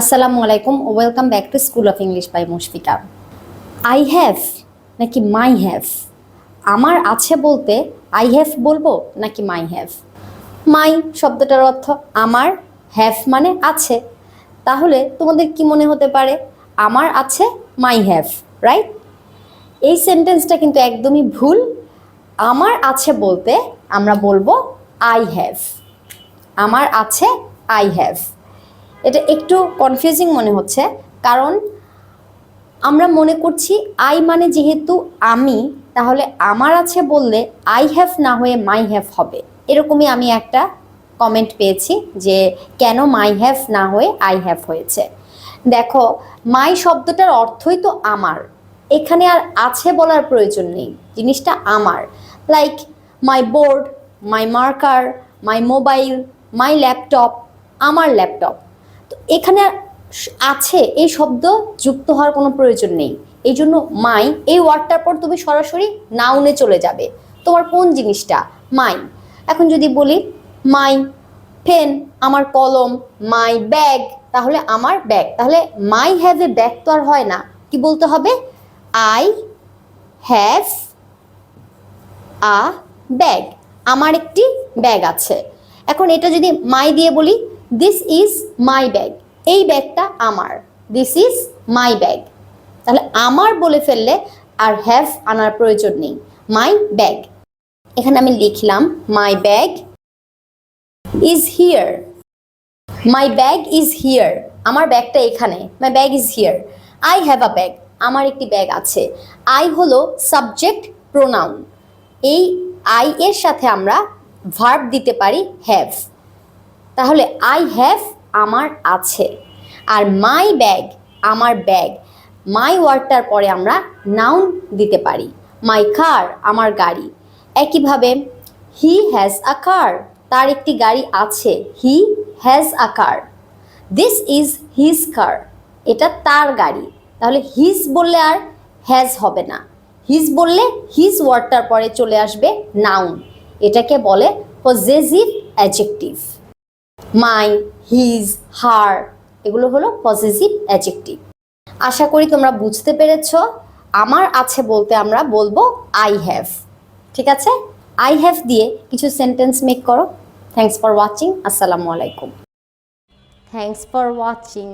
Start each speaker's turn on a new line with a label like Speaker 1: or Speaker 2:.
Speaker 1: আসসালামু আলাইকুম welcome back to school of English by Mushfika. I have নাকি my have আমার আছে বলতে আই হ্যাভ বলব নাকি মাই হ্যাভ মাই শব্দটার অর্থ আমার হ্যাভ মানে আছে। তাহলে তোমাদের কি মনে হতে পারে? আমার আছে মাই হ্যাভ রাইট এই সেন্টেন্সটা কিন্তু একদমই ভুল। আমার আছে বলতে আমরা বলব আই হ্যাভ আমার আছে আই হ্যাভ এটা একটু কনফিউজিং মনে হচ্ছে, কারণ আমরা মনে করছি আই মানে যেহেতু আমি, তাহলে আমার আছে বললে আই হ্যাভ না হয়ে মাই হ্যাভ হবে। এরকমই আমি একটা কমেন্ট পেয়েছি যে কেন মাই হ্যাভ না হয়ে আই হ্যাভ হয়েছে। দেখো মাই শব্দটার অর্থই তো আমার। এখানে আর আছে বলার প্রয়োজন নেই, জিনিসটা আমার। Like my board my marker my mobile my laptop আমার ল্যাপটপ তো এখানে আছে, এই শব্দ যুক্ত হওয়ার কোনো প্রয়োজন নেই। এই জন্য মাই এই ওয়ার্ডটার পর তুমি সরাসরি নাউনে চলে যাবে। তোমার কোন জিনিসটা? মাই এখন যদি বলি মাই পেন আমার কলম মাই ব্যাগ তাহলে আমার ব্যাগ তাহলে মাই হ্যাভ এ ব্যাগ তো আর হয় না। কি বলতে হবে? আই হ্যাভ আ ব্যাগ আমার একটি ব্যাগ আছে। এখন এটা যদি মাই দিয়ে বলি দিস ইজ মাই ব্যাগ এই ব্যাগটা আমার। দিস ইজ মাই ব্যাগ তাহলে আমার বলে ফেললে আর হ্যাভ আনার প্রয়োজন নেই। মাই ব্যাগ এখানে আমি লিখলাম my bag is here my bag is here আমার ব্যাগটা এখানে। My bag is here I have a bag আমার একটি ব্যাগ আছে। আই হলো সাবজেক্ট প্রোনাউন এই আই এর সাথে আমরা ভার্ব দিতে পারি হ্যাভ তাহলে আই হ্যাভ আমার আছে আর মাই ব্যাগ আমার ব্যাগ মাই ওয়ার্ডটার পরে আমরা নাউন দিতে পারি। মাই কার আমার গাড়ি। একইভাবে হি হ্যাজ আ কার তার একটি গাড়ি আছে। He has a car this is his car এটা তার গাড়ি। তাহলে হিজ বললে আর হ্যাজ হবে না। হিজ বললে হিজ ওয়ার্ডটার পরে চলে আসবে নাউন এটাকে বলে possessive adjective my his her এগুলো হলো পজিটিভ অ্যাজেক্টিভ আশা করি তোমরা বুঝতে পেরেছ। আমার আছে বলতে আমরা বলব আই হ্যাভ ঠিক আছে? আই হ্যাভ দিয়ে কিছু সেন্টেন্স মেক করো। থ্যাংকস ফর ওয়াচিং আসসালামু আলাইকুম। Thanks for watching